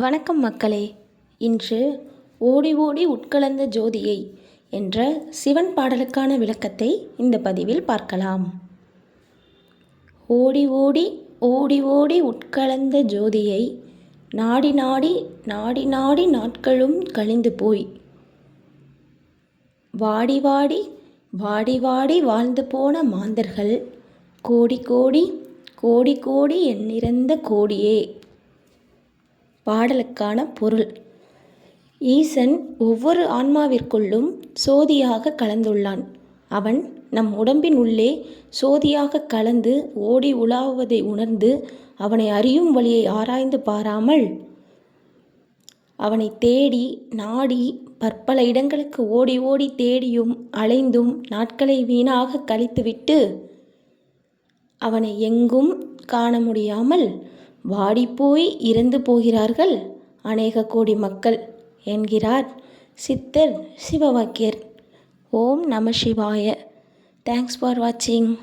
வணக்கம் மக்களே. இன்று ஓடி ஓடி உட்கலந்த ஜோதியை என்ற சிவன் பாடலுக்கான விளக்கத்தை இந்த பதிவில் பார்க்கலாம். ஓடி ஓடி ஓடி ஓடி உட்கலந்த ஜோதியை நாடி நாடி நாடி நாடி நாட்களும் கழிந்து போய். வாடி வாடி வாடி வாடி வாழ்ந்து போன மாந்தர்கள் கோடி கோடி கோடி கோடி எண்ணிறந்த கோடியே. பாடலுக்கான பொருள். ஈசன் ஒவ்வொரு ஆன்மாவிற்குள்ளும் சோதியாக கலந்துள்ளான். அவன் நம் உடம்பின் உள்ளே சோதியாக கலந்து ஓடி உலாவுவதை உணர்ந்து அவனை அறியும் வழியை ஆராய்ந்து பாராமல் அவனை தேடி நாடி பற்பல இடங்களுக்கு ஓடி ஓடி தேடியும் அலைந்தும் நாட்களை வீணாக கழித்துவிட்டு அவனை எங்கும் காண முடியாமல் வாடிப்போய் இறந்து போகிறார்கள் அநேக கோடி மக்கள் என்கிறார் சித்தர் சிவவாக்கியர். ஓம் நம சிவாய. தேங்க்ஸ் ஃபார் வாட்சிங்